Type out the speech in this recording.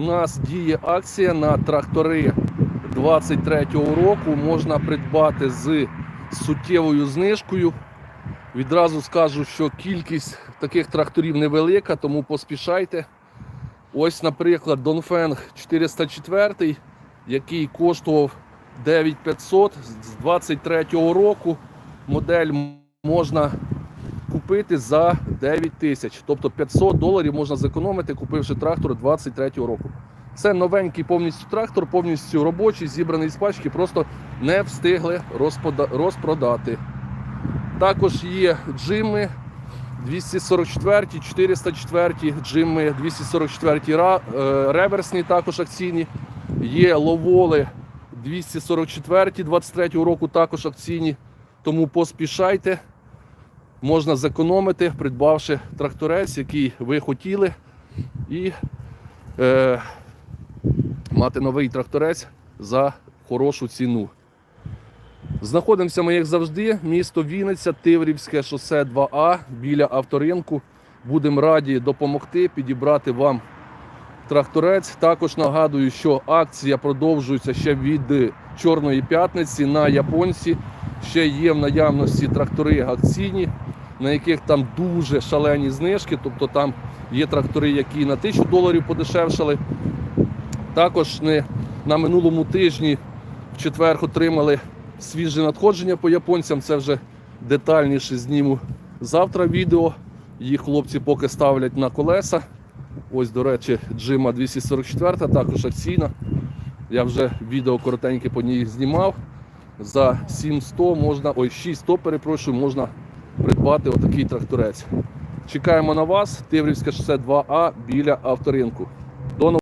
у нас діє акція на трактори 23-го року. Можна придбати з суттєвою знижкою. Відразу скажу, що кількість таких тракторів невелика, тому поспішайте. Ось, наприклад, Донфенг 404, який коштував 9500 з 23-го року. Модель можна купити за 9 тисяч. Тобто 500 доларів можна зекономити, купивши трактор 23-го року. Це новенький повністю трактор, повністю робочий, зібраний з пачки, просто не встигли розпродати. Також є джими 244, 404, джими 244 ра- е, реверсні, також акційні. Є ловоли 244 23 року, також акційні. Тому поспішайте. Можна зекономити, придбавши тракторець, який ви хотіли, і е, мати новий тракторець за хорошу ціну. Знаходимося ми, як завжди, місто Вінниця, Тиврівське шосе 2А біля авторинку. Будемо раді допомогти підібрати вам тракторець. Також нагадую, що акція продовжується ще від Чорної п'ятниці на японці. Ще є в наявності трактори акційні, на яких там дуже шалені знижки. Тобто там є трактори, які на 1000 доларів подешевшали. Також не на минулому тижні в четвер отримали свіже надходження по японцям. Це вже детальніше зніму завтра відео. Їх хлопці поки ставлять на колеса. Ось, до речі, джима 244, також акційна. Я вже відео коротеньке по ній знімав. За 700 можна, ой, 600, перепрошую, можна придбати отакий тракторець. Чекаємо на вас, Тиврівське шосе 2А біля авторинку.